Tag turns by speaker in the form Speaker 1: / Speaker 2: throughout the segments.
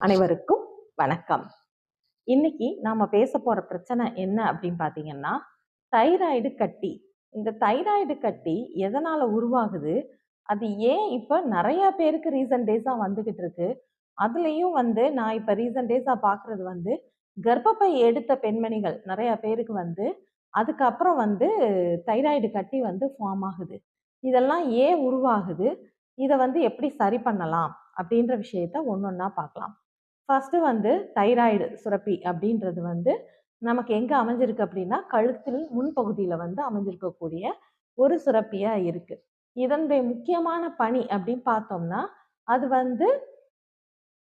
Speaker 1: அனைவருக்கும் வணக்கம். இன்னைக்கு நாம பேச போற பிரச்சனை என்ன அப்படின்னு பாத்தீங்கன்னா தைராய்டு கட்டி. இந்த தைராய்டு கட்டி எதனால உருவாகுது? அது ஏன் இப்ப நிறைய பேருக்கு ரீசன்ட் டேஸா வந்துகிட்டு இருக்கு. அதுலயும் வந்து நான் இப்ப ரீசன்ட் டேஸா பாக்குறது வந்து கர்ப்பப்பை எடுத்த பெண்மணிகள் நிறைய பேருக்கு வந்து அதுக்கப்புறம் வந்து தைராய்டு கட்டி வந்து ஃபார்ம் ஆகுது. இதெல்லாம் ஏன் உருவாகுது? இதை வந்து எப்படி சரி பண்ணலாம்? அப்படின்ற விஷயத்த ஒன்று ஒன்றா பார்க்கலாம் ஃபஸ்ட்டு வந்து தைராய்டு சுரப்பி அப்படின்றது வந்து நமக்கு எங்கே அமைஞ்சிருக்கு அப்படின்னா கழுத்தில் முன்பகுதியில் வந்து அமைஞ்சிருக்கக்கூடிய ஒரு சுரப்பியாக இருக்குது இதனுடைய முக்கியமான பணி அப்படின்னு பார்த்தோம்னா அது வந்து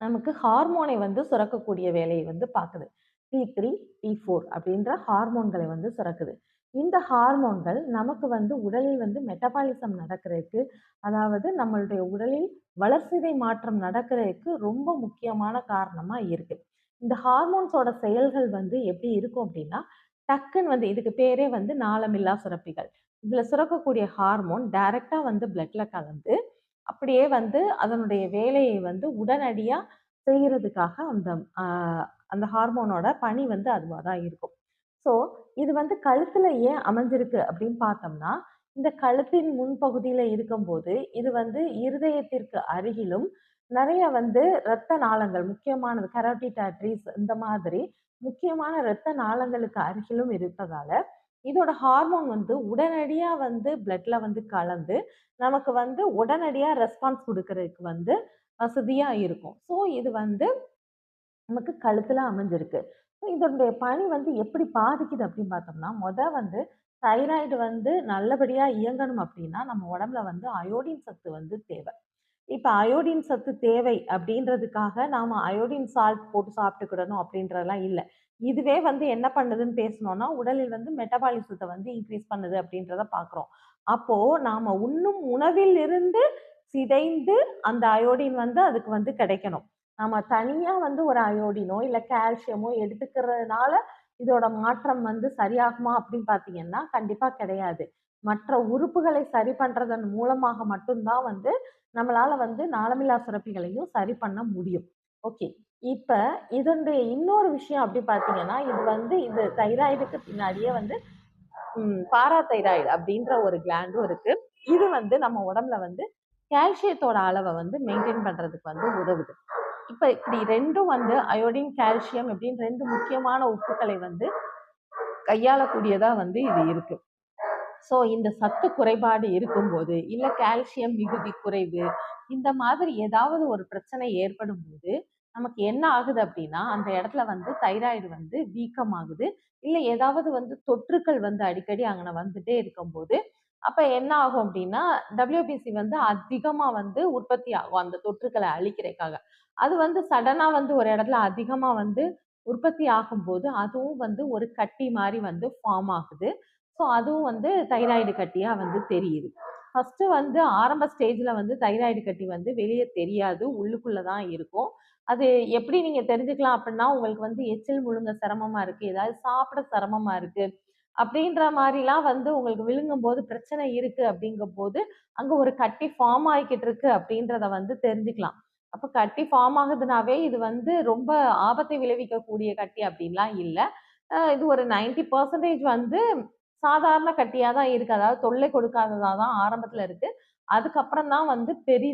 Speaker 1: நமக்கு ஹார்மோனை வந்து சுரக்கக்கூடிய வேலையை வந்து பார்க்குது. டி த்ரீ டி ஃபோர் அப்படின்ற ஹார்மோன்களை வந்து சுரக்குது. இந்த ஹார்மோன்கள் நமக்கு வந்து உடலில் வந்து மெட்டபாலிசம் நடக்கிறதுக்கு அதாவது நம்மளுடைய உடலில் வளர்சிதை மாற்றம் நடக்கிறதுக்கு ரொம்ப முக்கியமான காரணமாக இருக்கு. இந்த ஹார்மோன்ஸோட செயல்கள் வந்து எப்படி இருக்கும் அப்படின்னா டக்குன்னு வந்து இதுக்கு பேரே வந்து நாளமில்லா சுரப்பிகள். இதில் சுரக்கக்கூடிய ஹார்மோன் டைரக்டா வந்து பிளட்ல கலந்து அப்படியே வந்து அதனுடைய வேலையை வந்து உடனடியாக செய்கிறதுக்காக அந்த அந்த ஹார்மோனோட பணி வந்து அதுவாக தான் இருக்கும். ஸோ இது வந்து கழுத்துல ஏன் அமைஞ்சிருக்கு அப்படின்னு பார்த்தோம்னா இந்த கழுத்தின் முன்பகுதியில இருக்கும்போது இது வந்து இருதயத்திற்கு அருகிலும் நிறைய வந்து இரத்த நாளங்கள் முக்கியமானது கரோட்டிட் ஆர்டரிஸ் இந்த மாதிரி முக்கியமான இரத்த நாளங்களுக்கு அருகிலும் இருப்பதால இதோட ஹார்மோன் வந்து உடனடியா வந்து பிளட்ல வந்து கலந்து நமக்கு வந்து உடனடியா ரெஸ்பான்ஸ் கொடுக்கறதுக்கு வந்து வசதியா இருக்கும். ஸோ இது வந்து நமக்கு கழுத்துல அமைஞ்சிருக்கு. இதனுடைய பணி வந்து எப்படி பாதிக்குது அப்படின்னு பார்த்தோம்னா மொதல் வந்து தைராய்டு வந்து நல்லபடியாக இயங்கணும் அப்படின்னா நம்ம உடம்புல வந்து அயோடின் சத்து வந்து தேவை. இப்போ அயோடின் சத்து தேவை அப்படின்றதுக்காக நாம் அயோடின் சால்ட் போட்டு சாப்பிட்டுக்கிடணும் அப்படின்றதெல்லாம் இல்லை. இதுவே வந்து என்ன பண்ணுதுன்னு பேசணும்னா உடலில் வந்து மெட்டபாலிசத்தை வந்து இன்க்ரீஸ் பண்ணுது அப்படின்றத பார்க்குறோம். அப்போது நாம் உண்ணும் உணவில் இருந்து சிதைந்து அந்த அயோடின் வந்து அதுக்கு வந்து கிடைக்கணும். நம்ம தனியா வந்து ஒரு அயோடினோ இல்ல கால்சியமோ எடுத்துக்கிறதுனால இதோட மாற்றம் வந்து சரியாகுமா அப்படின்னு பார்த்தீங்கன்னா கண்டிப்பா கிடையாது. மற்ற உறுப்புகளை சரி பண்றதன் மூலமாக மட்டும்தான் வந்து நம்மளால வந்து நாளமில்லா சுரப்பிகளையும் சரி பண்ண முடியும். ஓகே. இப்ப இதனுடைய இன்னொரு விஷயம் அப்படி பார்த்தீங்கன்னா இது வந்து இது தைராய்டுக்கு பின்னாடியே வந்து பாரா தைராய்டு அப்படின்ற ஒரு கிளாண்டும் இருக்கு. இது வந்து நம்ம உடம்புல வந்து கால்சியத்தோட அளவை வந்து மெயின்டைன் பண்றதுக்கு வந்து உதவுது. இப்போ இப்படி ரெண்டும் வந்து அயோடின் கால்சியம் அப்படின்னு ரெண்டு முக்கியமான உப்புக்களை வந்து கையாளக்கூடியதாக வந்து இது இருக்கு. ஸோ இந்த சத்து குறைபாடு இருக்கும்போது இல்லை கால்சியம் மிகுதி குறைவு இந்த மாதிரி ஏதாவது ஒரு பிரச்சனை ஏற்படும் போது நமக்கு என்ன ஆகுது அப்படின்னா அந்த இடத்துல வந்து தைராய்டு வந்து வீக்கமாகுது. இல்லை ஏதாவது வந்து தொற்றுக்கள் வந்து அடிக்கடி அங்கே வந்துட்டே இருக்கும்போது அப்ப என்ன ஆகும் அப்படின்னா டபிள்யூபிசி வந்து அதிகமா வந்து உற்பத்தி ஆகும் அந்த தொற்றுக்களை அழிக்கிறதுக்காக. அது வந்து சடனா வந்து ஒரு இடத்துல அதிகமா வந்து உற்பத்தி ஆகும்போது அதுவும் வந்து ஒரு கட்டி மாதிரி வந்து ஃபார்ம் ஆகுது. ஸோ அதுவும் வந்து தைராய்டு கட்டியா வந்து தெரியுது. ஃபர்ஸ்ட் வந்து ஆரம்ப ஸ்டேஜ்ல வந்து தைராய்டு கட்டி வந்து வெளியே தெரியாது உள்ளுக்குள்ளே தான் இருக்கும். அது எப்படி நீங்க தெரிஞ்சுக்கலாம் அப்படின்னா உங்களுக்கு வந்து எச்சில் முழுங்க சிரமமா இருக்கு ஏதாவது சாப்பிட சிரமமா இருக்கு அப்படின்ற மாதிரிலாம் வந்து உங்களுக்கு விழுங்கும் போது பிரச்சனை இருக்கு அப்படிங்கும் போது அங்க ஒரு கட்டி ஃபார்ம் ஆகிக்கிட்டு இருக்கு அப்படின்றத வந்து தெரிஞ்சுக்கலாம். அப்ப கட்டி ஃபார்ம் ஆகுதுனாவே இது வந்து ரொம்ப ஆபத்தை விளைவிக்கக்கூடிய கட்டி அப்படின்லாம் இல்லை. இது ஒரு 90% பர்சன்டேஜ் வந்து சாதாரண கட்டியா தான் இருக்கு. அதாவது தொல்லை கொடுக்காததா தான் ஆரம்பத்துல இருக்கு. அதுக்கப்புறம் தான் வந்து பெரிய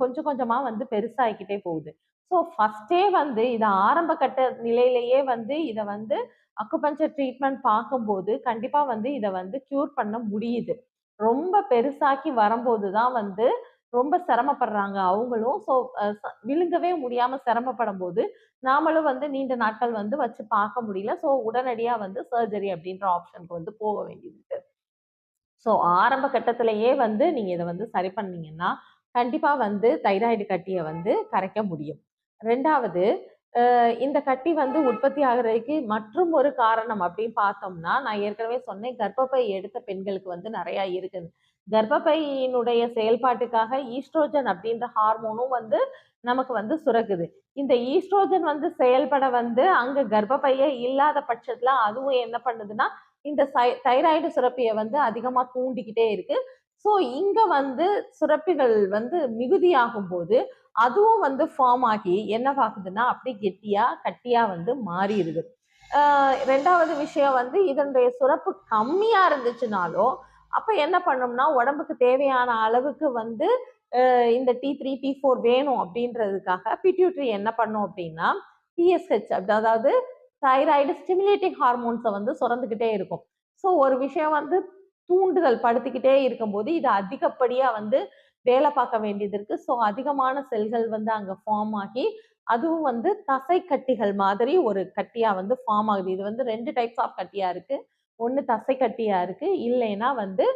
Speaker 1: கொஞ்சம் கொஞ்சமா வந்து பெருசாகிக்கிட்டே போகுது. ஸோ ஃபர்ஸ்டே வந்து இதை ஆரம்ப கட்ட நிலையிலேயே வந்து இதை வந்து அக்குபஞ்சர் ட்ரீட்மெண்ட் பார்க்கும்போது கண்டிப்பாக வந்து இதை வந்து க்யூர் பண்ண முடியுது. ரொம்ப பெருசாக்கி வரும்போது தான் வந்து ரொம்ப சிரமப்படுறாங்க அவங்களும். ஸோ விழுங்கவே முடியாமல் சிரமப்படும் போது நாமளும் வந்து நீண்ட நாட்கள் வந்து வச்சு பார்க்க முடியல. ஸோ உடனடியாக வந்து சர்ஜரி அப்படின்ற ஆப்ஷனுக்கு வந்து போக வேண்டியது ஸோ ஆரம்ப கட்டத்திலேயே வந்து நீங்கள் இதை வந்து சரி பண்ணீங்கன்னா கண்டிப்பாக வந்து தைராய்டு கட்டியை வந்து கரைக்க முடியும். ரெண்டாவது இந்த கட்டி வந்து உற்பத்தி ஆகுறதுக்கு மற்றும் ஒரு காரணம் அப்படின்னு பார்த்தோம்னா நான் ஏற்கனவே சொன்னேன் கர்ப்பப்பை எடுத்த பெண்களுக்கு வந்து நிறைய இருக்குது கர்ப்பப்பையினுடைய செயல்பாட்டுக்காக ஈஸ்ட்ரோஜன் அப்படின்ற ஹார்மோனும் வந்து நமக்கு வந்து சுரக்குது. இந்த ஈஸ்ட்ரோஜன் வந்து செயல்பட வந்து அங்க கர்ப்பப்பையே இல்லாத பட்சத்துல அதுவும் என்ன பண்ணுதுன்னா இந்த தைராய்டு சுரப்பியை வந்து அதிகமா தூண்டிக்கிட்டே இருக்கு. ஸோ இங்க வந்து சுரப்பிகள் வந்து மிகுதியாகும் போது அதுவும் வந்து ஃபார்ம் ஆகி என்ன பாக்குதுன்னா அப்படியே கெட்டியா கட்டியா வந்து மாறிடுது. ரெண்டாவது விஷயம் வந்து இதனுடைய சுரப்பு கம்மியா இருந்துச்சுனாலோ அப்ப என்ன பண்ணோம்னா உடம்புக்கு தேவையான அளவுக்கு வந்து இந்த டி த்ரீ டி ஃபோர் வேணும் அப்படின்றதுக்காக பிட்யூட்ரி என்ன பண்ணும் அப்படின்னா டிஎஸ்ஹெச் அதாவது தைராய்டு ஸ்டிமுலேட்டிங் ஹார்மோன்ஸை வந்து சுரந்துக்கிட்டே இருக்கும். ஸோ ஒரு விஷயம் வந்து தூண்டுதல் படுத்திக்கிட்டே இருக்கும்போது இது அதிகப்படியாக வந்து வேலை பார்க்க வேண்டியது இருக்கு. ஸோ அதிகமான செல்கள் வந்து அங்கே ஃபார்ம் ஆகி அதுவும் வந்து தசை கட்டிகள் மாதிரி ஒரு கட்டியா வந்து ஃபார்ம் ஆகுது. இது வந்து ரெண்டு டைப்ஸ் ஆஃப் கட்டியா இருக்கு. ஒன்று தசை கட்டியா இருக்கு. இல்லைன்னா வந்து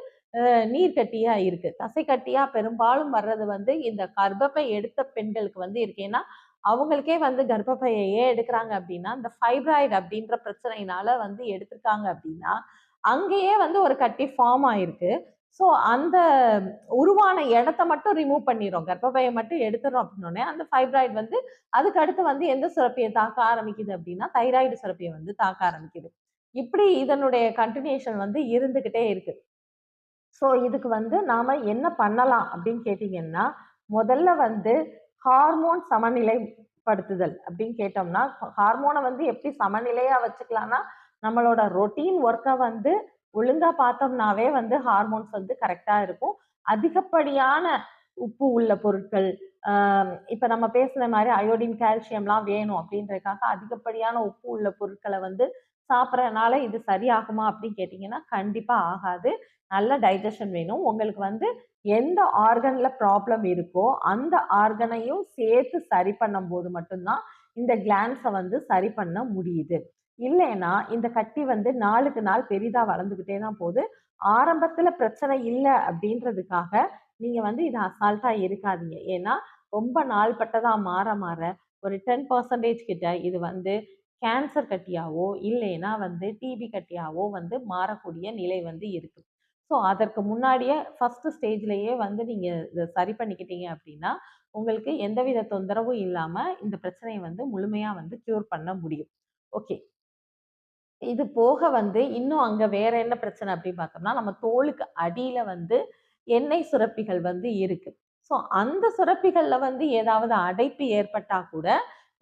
Speaker 1: நீர் கட்டியா இருக்கு. தசை கட்டியா பெரும்பாலும் வர்றது வந்து இந்த கர்ப்பப்பை எடுத்த பெண்களுக்கு வந்து இருக்கு. ஏன்னா அவங்களுக்கே வந்து கர்ப்பப்பையை ஏன் எடுக்கிறாங்க அப்படின்னா இந்த ஃபைப்ராய்டு அப்படின்ற பிரச்சனையினால வந்து எடுத்திருக்காங்க அப்படின்னா அங்கேயே வந்து ஒரு கட்டி ஃபார்ம் ஆயிருக்கு. ஸோ அந்த உருவான இடத்த மட்டும் ரிமூவ் பண்ணிடுறோம் கர்ப்பப்பையை மட்டும் எடுத்துறோம் அப்படின்னோடனே அந்த ஃபைப்ராய்டு வந்து அதுக்கு அடுத்து வந்து எந்த சுரப்பியை தாக்க ஆரம்பிக்குது அப்படின்னா தைராய்டு சுரப்பியை வந்து தாக்க ஆரம்பிக்குது. இப்படி இதனுடைய கண்டினியூஷன் வந்து இருந்துக்கிட்டே இருக்கு. ஸோ இதுக்கு வந்து நாம என்ன பண்ணலாம் அப்படின்னு கேட்டிங்கன்னா முதல்ல வந்து ஹார்மோன் சமநிலைப்படுத்துதல் அப்படின்னு கேட்டோம்னா ஹார்மோனை வந்து எப்படி சமநிலையா வச்சுக்கலாம்னா நம்மளோட ரொட்டீன் ஒர்க்கை வந்து ஒழுங்கா பார்த்தோம்னாவே வந்து ஹார்மோன்ஸ் வந்து கரெக்டா இருக்கும். அதிகப்படியான உப்பு உள்ள பொருட்கள் இப்ப நம்ம பேசுன மாதிரி அயோடின் கால்சியம்லாம் வேணும் அப்படின்றதுக்காக அதிகப்படியான உப்பு உள்ள பொருட்களை வந்து சாப்பிட்றதுனால இது சரியாகுமா அப்படின்னு கேட்டிங்கன்னா கண்டிப்பா ஆகாது. நல்ல டைஜஷன் வேணும். உங்களுக்கு வந்து எந்த ஆர்கன்ல ப்ராப்ளம் இருக்கோ அந்த ஆர்கனையும் சேர்த்து சரி பண்ணும் போது மட்டும்தான் இந்த கிளான்ஸை வந்து சரி பண்ண முடியுது. இல்லைன்னா இந்த கட்டி வந்து நாளுக்கு நாள் பெரிதா வளர்ந்துக்கிட்டே தான் போகுது. ஆரம்பத்துல பிரச்சனை இல்லை அப்படின்றதுக்காக நீங்க வந்து இது அசால்ட்டா இருக்காதீங்க. ஏன்னா ரொம்ப நாள் பட்டதா மாற மாற ஒரு டென் பர்சன்டேஜ் கிட்ட இது வந்து கேன்சர் கட்டியாவோ இல்லைன்னா வந்து டிபி கட்டியாவோ வந்து மாறக்கூடிய நிலை வந்து இருக்கு. ஸோ அதற்கு முன்னாடியே ஃபர்ஸ்ட் ஸ்டேஜ்லயே வந்து நீங்க இதை சரி பண்ணிக்கிட்டீங்க அப்படின்னா உங்களுக்கு எந்தவித தொந்தரவும் இல்லாம இந்த பிரச்சனையை வந்து முழுமையா வந்து க்யூர் பண்ண முடியும். ஓகே இது போக வந்து இன்னும் அங்க வேற என்ன பிரச்சனை அப்படின்னு பார்த்தோம்னா நம்ம தோலுக்கு அடியில வந்து எண்ணெய் சுரப்பிகள் வந்து இருக்கு. ஸோ அந்த சுரப்பிகளில் வந்து ஏதாவது அடைப்பு ஏற்பட்டா கூட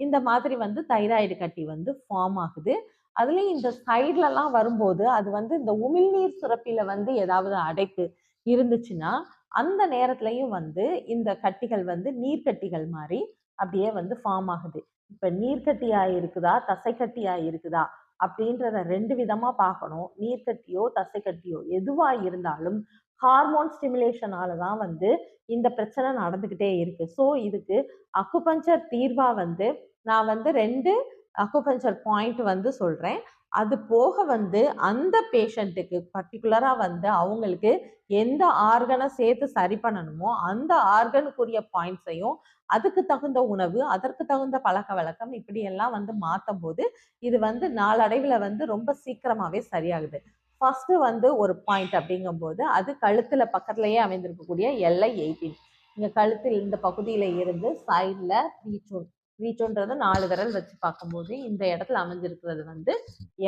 Speaker 1: இந்த மாதிரி வந்து தைராய்டு கட்டி வந்து ஃபார்ம் ஆகுது. அதுலேயும் இந்த சைட்லலாம் வரும்போது அது வந்து இந்த உமிழ்நீர் சுரப்பில வந்து ஏதாவது அடைப்பு இருந்துச்சுன்னா அந்த நேரத்துலையும் வந்து இந்த கட்டிகள் வந்து நீர்க்கட்டிகள் மாதிரி அப்படியே வந்து ஃபார்ம் ஆகுது. இப்போ நீர்க்கட்டியா இருக்குதா? தசைக்கட்டியா இருக்குதா? அப்படின்றத ரெண்டு விதமா பார்க்கணும். நீர்க்கட்டியோ தசைக்கட்டியோ எதுவா இருந்தாலும் ஹார்மோன் ஸ்டிமுலேஷனால தான் வந்து இந்த பிரச்சனை நடந்துக்கிட்டே இருக்கு. ஸோ இதுக்கு அக்குபஞ்சர் தீர்வா வந்து நான் வந்து ரெண்டு அக்குபஞ்சர் பாயிண்ட் வந்து சொல்றேன். அது போக வந்து அந்த பேஷண்ட்டுக்கு பர்டிகுலராக வந்து அவங்களுக்கு எந்த ஆர்கனை சேர்த்து சரி பண்ணணுமோ அந்த ஆர்கனுக்குரிய பாயிண்ட்ஸையும் அதுக்கு தகுந்த உணவு அதற்கு தகுந்த பழக்க வழக்கம் இப்படியெல்லாம் வந்து மாற்றும் போது இது வந்து நாளடைவில் வந்து ரொம்ப சீக்கிரமாகவே சரியாகுது. ஃபஸ்ட்டு வந்து ஒரு பாயிண்ட் அப்படிங்கும்போது அது கழுத்தில் பக்கத்துலேயே அமைந்திருக்கக்கூடிய எல்ஐ எயிட்டீன் இங்கே கழுத்தில் இந்த பகுதியில் இருந்து சைடில் ரீச்சோன் ரீச்சோன்றது நாலு விரல் வச்சு பார்க்கும்போது இந்த இடத்துல அமைஞ்சிருக்கிறது வந்து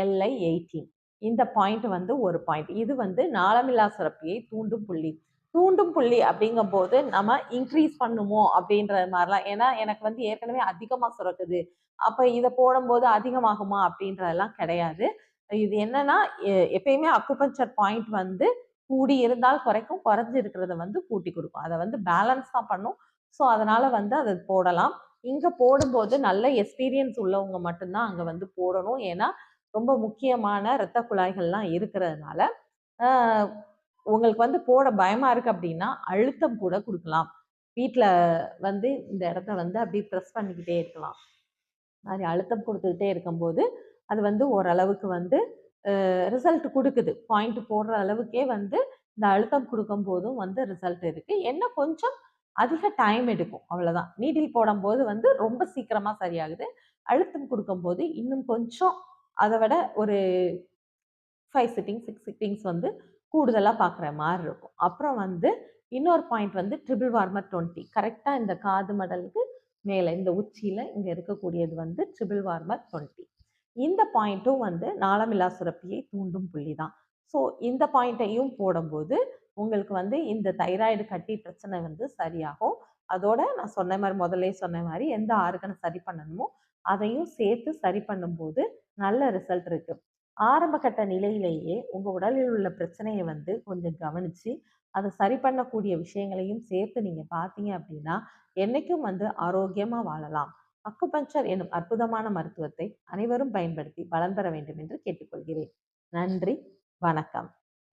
Speaker 1: எல்ஐ எயிட்டீன் இந்த பாயிண்ட் வந்து ஒரு பாயிண்ட் இது வந்து நாளமில்லா சுரப்பியை தூண்டும் புள்ளி. தூண்டும் புள்ளி அப்படிங்கும்போது நம்ம இன்க்ரீஸ் பண்ணுமோ அப்படின்ற மாதிரிலாம். ஏன்னா எனக்கு வந்து ஏற்கனவே அதிகமாக சுரக்குது. அப்போ இதை போடும்போது அதிகமாகுமா அப்படின்றதெல்லாம் கிடையாது. இது என்னன்னா எ- எப்பயுமே அக்குபஞ்சர் பாயிண்ட் வந்து கூடி இருந்தால் குறைக்கும் குறைஞ்சு இருக்கிறத வந்து கூட்டி கொடுக்கும். அதை வந்து பேலன்ஸ் தான் பண்ணும். ஸோ அதனால வந்து அதை போடலாம். இங்கே போடும்போது நல்ல எக்ஸ்பீரியன்ஸ் உள்ளவங்க மட்டும்தான் அங்கே வந்து போடணும். ஏன்னா ரொம்ப முக்கியமான இரத்த குழாய்கள்லாம் இருக்கிறதுனால உங்களுக்கு வந்து போட பயமாக இருக்குது அப்படின்னா அழுத்தம் கூட கொடுக்கலாம். வீட்டில் வந்து இந்த இடத்த வந்து அப்படியே ப்ரெஸ் பண்ணிக்கிட்டே இருக்கலாம். மாதிரி அழுத்தம் கொடுத்துக்கிட்டே இருக்கும்போது அது வந்து ஓரளவுக்கு வந்து ரிசல்ட் கொடுக்குது. பாயிண்ட் போடுற அளவுக்கே வந்து இந்த அழுத்தம் கொடுக்கும் போதும் வந்து ரிசல்ட் இருக்குது என்ன கொஞ்சம் அதிக டைம் எடுக்கும். அவ்வளோதான் நீடில் போடும்போது வந்து ரொம்ப சீக்கிரமா சரியாகுது. அழுத்தம் கொடுக்கும்போது இன்னும் கொஞ்சம் அதை விட ஒரு ஃபைவ் சிட்டிங் சிக்ஸ் சிட்டிங்ஸ் வந்து கூடுதலாக பார்க்குற மாதிரி இருக்கும். அப்புறம் வந்து இன்னொரு பாயிண்ட் வந்து ட்ரிபிள் வார்மர் டுவெண்ட்டி கரெக்டாக இந்த காது மடலுக்கு மேலே இந்த உச்சியில் இங்கே இருக்கக்கூடியது வந்து ட்ரிபிள் வார்மர் டுவெண்ட்டி இந்த பாயிண்ட்டும் வந்து நாளமில்லா சுரப்பியை தூண்டும் புள்ளி தான். ஸோ இந்த பாயிண்ட்டையும் போடும்போது உங்களுக்கு வந்து இந்த தைராய்டு கட்டி பிரச்சனை வந்து சரியாகும். அதோட நான் சொன்ன மாதிரி முதல்ல சொன்ன மாதிரி எந்த ஆர்கனை சரி பண்ணணுமோ அதையும் சேர்த்து சரி பண்ணும்போது நல்ல ரிசல்ட் இருக்கு. ஆரம்ப கட்ட நிலையிலேயே உங்கள் உடலில் உள்ள பிரச்சனையை வந்து கொஞ்சம் கவனிச்சு அதை சரி பண்ணக்கூடிய விஷயங்களையும் சேர்த்து நீங்கள் பார்த்தீங்க அப்படின்னா என்னைக்கும் வந்து ஆரோக்கியமாக வாழலாம். அக்குபஞ்சர் எனும் அற்புதமான மருத்துவத்தை அனைவரும் பயன்படுத்தி பலன் பெற வேண்டும் என்று கேட்டுக்கொள்கிறேன். நன்றி வணக்கம்.